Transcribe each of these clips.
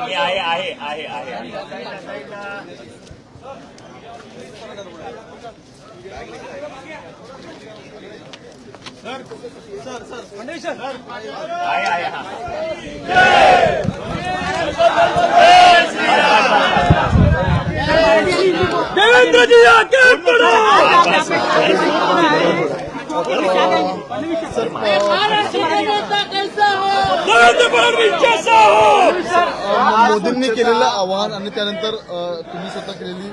मी आहे आहे आहे मोदींनी केलेलं आवाहन आणि त्यानंतर तुम्ही स्वतः केलेली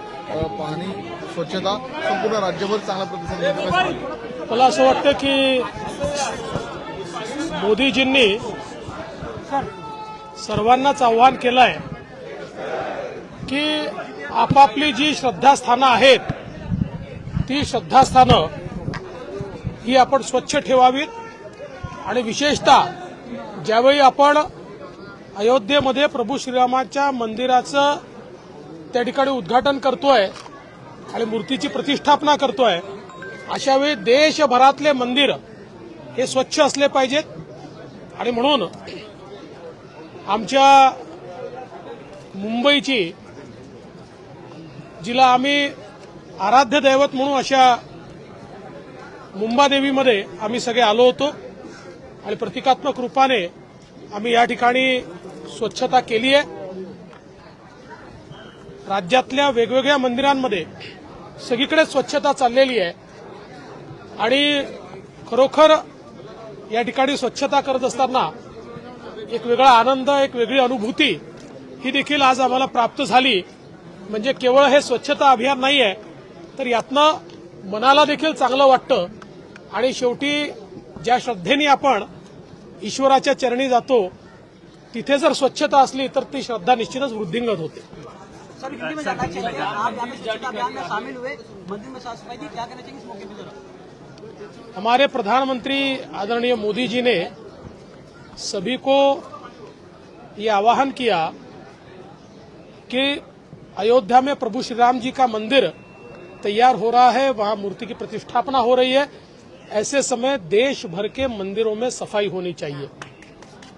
पाहणी स्वच्छता संपूर्ण राज्यभर चांगला प्रतिसाद मला असं वाटतं की मोदीजींनी सर्वांनाच आव्हान केलं आहे की आपापली जी श्रद्धास्थानं आहेत ती श्रद्धास्थानं ही आपण स्वच्छ ठेवावीत. आणि विशेषतः ज्यावेळी आपण अयोध्येमध्ये प्रभू श्रीरामाच्या मंदिराचं त्या ठिकाणी उद्घाटन करतोय आणि मूर्तीची प्रतिष्ठापना करतोय अशावेळी देशभरातले मंदिर हे स्वच्छ असले पाहिजेत. आणि म्हणून आमच्या मुंबईची जिला आम्ही आराध्य दैवत म्हणून अशा मुंबादेवीमध्ये आम्ही सगळे आलो होतो आणि प्रतिकात्मक रूपाने आम्ही या ठिकाणी स्वच्छता केली आहे. राज्यातल्या वेगवेगळ्या मंदिरांमध्ये सगळीकडे स्वच्छता चाललेली आहे. आणि खरोखर या ठिकाणी स्वच्छता करत असताना एक वेगळा आनंद एक वेगळी अनुभूती ही देखील आज आम्हाला प्राप्त झाली. म्हणजे केवळ हे स्वच्छता अभियान नाही आहे तर यातनं मनाला देखील चांगलं वाटतं. आणि शेवटी ज्या श्रद्धेने आपण ईश्वराच्या चरणी जातो तिथे जर स्वच्छता असली तर ती श्रद्धा निश्चितच वृद्धिंगत होते. हमारे प्रधानमंत्री आदरणीय मोदी जी ने सभी को ये आह्वान किया कि अयोध्या में प्रभु श्री राम जी का मंदिर तैयार हो रहा है वहाँ मूर्ति की प्रतिष्ठापना हो रही है। ऐसे समय देश भर के मंदिरों में सफ़ाई होनी चाहिए।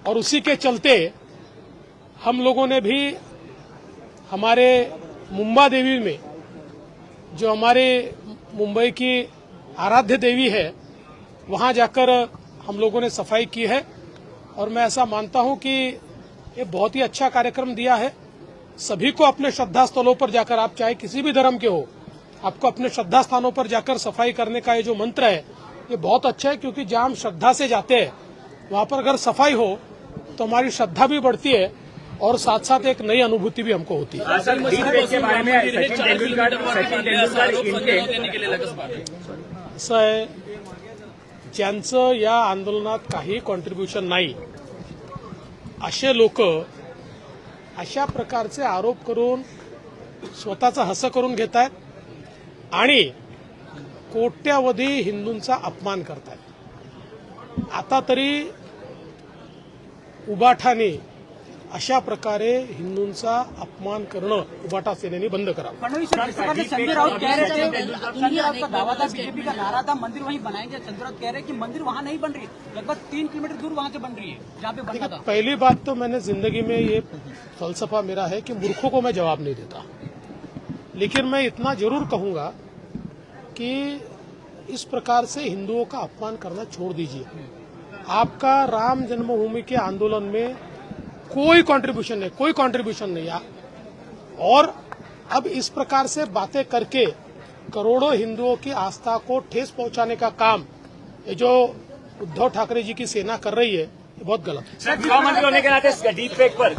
और उसी के चलते हम लोगों ने भी हमारे मुंबा देवी में, जो हमारे मुंबई की आराध्य देवी है, वहाँ जाकर हम लोगों ने सफ़ाई की है। और मैं ऐसा मानता हूँ कि ये बहुत ही अच्छा कार्यक्रम दिया है। सभी को अपने श्रद्धा स्थलों पर जाकर, आप चाहे किसी भी धर्म के हो, आपको अपने श्रद्धा स्थानों पर जाकर सफ़ाई करने का ये जो मंत्र है ये बहुत अच्छा है क्योंकि जहां हम श्रद्धा से जाते हैं वहां पर अगर सफाई हो तो हमारी श्रद्धा भी बढ़ती है और साथ साथ एक नई अनुभूति भी हमको होती है। असं आहे ज्यांचं या आंदोलनात काही कॉन्ट्रीब्युशन नाही असे लोक अशा प्रकारचे आरोप करून स्वतःचा हसं करून घेत आहेत आणि कोट्यावधी हिंदूंचा अपमान करतायत. आता तरी उबाठाने अशा प्रकारे हिंदूंचा अपमान करणं उबाटा सेनेने बंद करावं. फडणवीस प्रकार से संजय राउत कह रहे थे संजय राउत का दावा था बीजेपी का नारा था मंदिर वहीं बनाएँगे। संजय राउत कह रहे हैं कि मंदिर वहाँ नहीं बन रही लगभग तीन किलोमीटर दूर वहाँ से बन रही है जहाँ पे था। पहली बात तो मैंने ज़िंदगी में ये फलसफा मेरा है कि मूर्खों को मैं जवाब नहीं देता। लेकिन मैं इतना ज़रूर कहूँगा कि इस प्रकार से हिंदुओं का अपमान करना छोड़ दीजिए। आपका राम जन्मभूमि के आंदोलन में कोई कंट्रीब्यूशन नहीं कोई कंट्रीब्यूशन नहीं। आ- और अब इस प्रकार से बातें करके करोड़ों हिंदुओं की आस्था को ठेस पहुँचाने का काम ये जो उद्धव ठाकरे जी की सेना कर रही है ये बहुत गलत है। गृहमंत्री होने के नाते डीप फेक पर